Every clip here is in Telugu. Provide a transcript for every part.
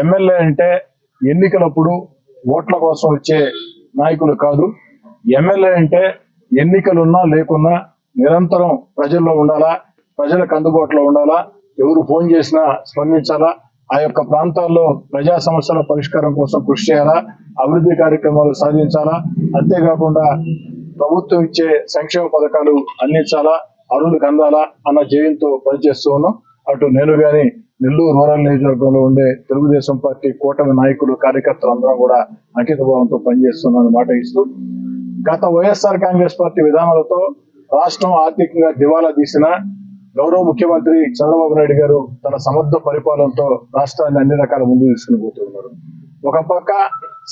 ఎమ్మెల్యే అంటే ఎన్నికలప్పుడు ఓట్ల కోసం వచ్చే నాయకులు కాదు. ఎమ్మెల్యే అంటే ఎన్నికలున్నా లేకున్నా నిరంతరం ప్రజల్లో ఉండాలా ప్రజలకు అందుబాటులో ఉండాలా ఎవరు ఫోన్ చేసినా స్పందించాలా ఆ యొక్క ప్రాంతాల్లో ప్రజా సమస్యల పరిష్కారం కోసం కృషి చేయాలా అభివృద్ధి కార్యక్రమాలు సాధించాలా అంతేకాకుండా ప్రభుత్వం ఇచ్చే సంక్షేమ పథకాలు అందించాలా అరువులకు అందాలా అన్న జయంతో పనిచేస్తూ ఉన్నాం. అటు నేను గాని నెల్లూరు రూరల్ నియోజకవర్గంలో ఉండే తెలుగుదేశం పార్టీ కూటమి నాయకులు కార్యకర్తలు అందరం కూడా అంకిత భావంతో పనిచేస్తున్నామని మాట ఇస్తూ గత వైఎస్ఆర్ కాంగ్రెస్ పార్టీ విధానాలతో రాష్ట్రం ఆర్థికంగా దివాలా తీసిన గౌరవ ముఖ్యమంత్రి చంద్రబాబు నాయుడు గారు తన సమర్థ పరిపాలనతో రాష్ట్రాన్ని అన్ని రకాల ముందు తీసుకుని పోతున్నారు. ఒక పక్క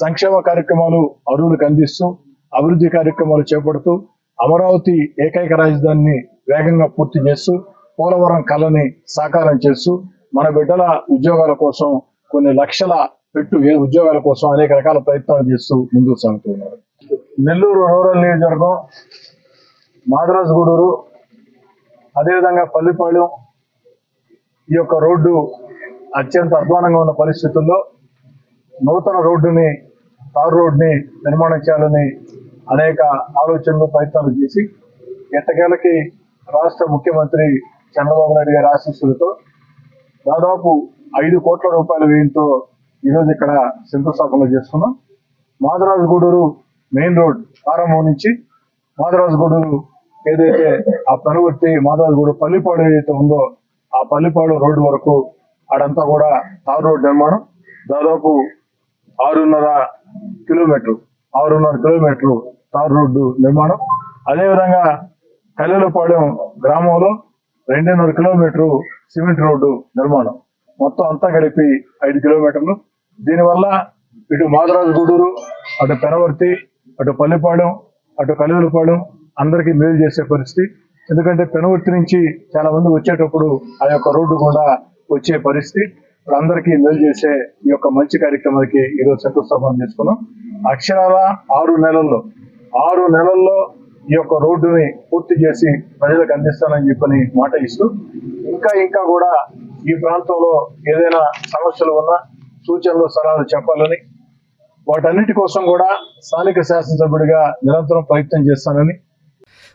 సంక్షేమ కార్యక్రమాలు అరువులకు అందిస్తూ అభివృద్ధి కార్యక్రమాలు చేపడుతూ అమరావతి ఏకైక రాజధానిని వేగంగా పూర్తి చేస్తూ పోలవరం కళని సాకారం చేస్తూ మన బిడ్డల ఉద్యోగాల కోసం కొన్ని లక్షల పెట్టు ఉద్యోగాల కోసం అనేక రకాల ప్రయత్నాలు చేస్తూ ముందుకు సాగుతున్నారు నెల్లూరు రూరల్ నియోజకవర్గం మాదరాజుగూడూరు అదేవిధంగా పల్లిపాళెం ఈ యొక్క రోడ్డు అత్యంత అధ్వానంగా ఉన్న పరిస్థితుల్లో నూతన రోడ్డుని తారు రోడ్డుని నిర్మాణం చేయాలని అనేక ఆలోచనలు ప్రయత్నాలు చేసి ఎట్టకేలకి రాష్ట్ర ముఖ్యమంత్రి చంద్రబాబు నాయుడు గారి ఆశీస్సులతో దాదాపు ఐదు కోట్ల రూపాయల వ్యయంతో ఈరోజు ఇక్కడ శంకుస్థాపన చేసుకున్నాం. మాదరాజుగూడూరు మెయిన్ రోడ్ ప్రారంభం నుంచి మాదరాజుగూడూరు ఏదైతే ఆ పనువర్తి మాదరాజు పల్లిపాడు ఏదైతే ఉందో ఆ పల్లిపాడు రోడ్డు వరకు ఆడంతా కూడా తార్ రోడ్ నిర్మాణం. దాదాపు ఆరున్నర కిలోమీటర్ ఆరున్నర కిలోమీటర్ తార్ రోడ్డు నిర్మాణం. అదేవిధంగా కల్లెలపాలెం గ్రామంలో రెండున్నర కిలోమీటర్ సిమెంట్ రోడ్డు నిర్మాణం. మొత్తం అంతా కలిపి ఐదు కిలోమీటర్లు. దీనివల్ల ఇటు మాదరాజు గూడూరు అటు పెరవర్తి అటు పల్లిపాలెం అటు కలువలపాలెం అందరికీ మేలు చేసే పరిస్థితి. ఎందుకంటే పెనవర్తి నుంచి చాలా మంది వచ్చేటప్పుడు ఆ యొక్క రోడ్డు కూడా వచ్చే పరిస్థితి. ఇప్పుడు అందరికీ మేలు చేసే ఈ యొక్క మంచి కార్యక్రమానికి ఈరోజు శంకుస్థాపన చేసుకున్నాం. అక్షరాల ఆరు నెలల్లో ఆరు నెలల్లో ఈ యొక్క రోడ్డుని పూర్తి చేసి ప్రజలకు అందిస్తానని చెప్పని మాట ఇస్తూ ఇంకా ఇంకా కూడా ఈ ప్రాంతంలో ఏదైనా సమస్యలు ఉన్నా సూచనలు సలహాలు చెప్పాలని వాటన్నిటి కోసం కూడా స్థానిక శాసనసభ్యుడిగా నిరంతరం ప్రయత్నం చేస్తానని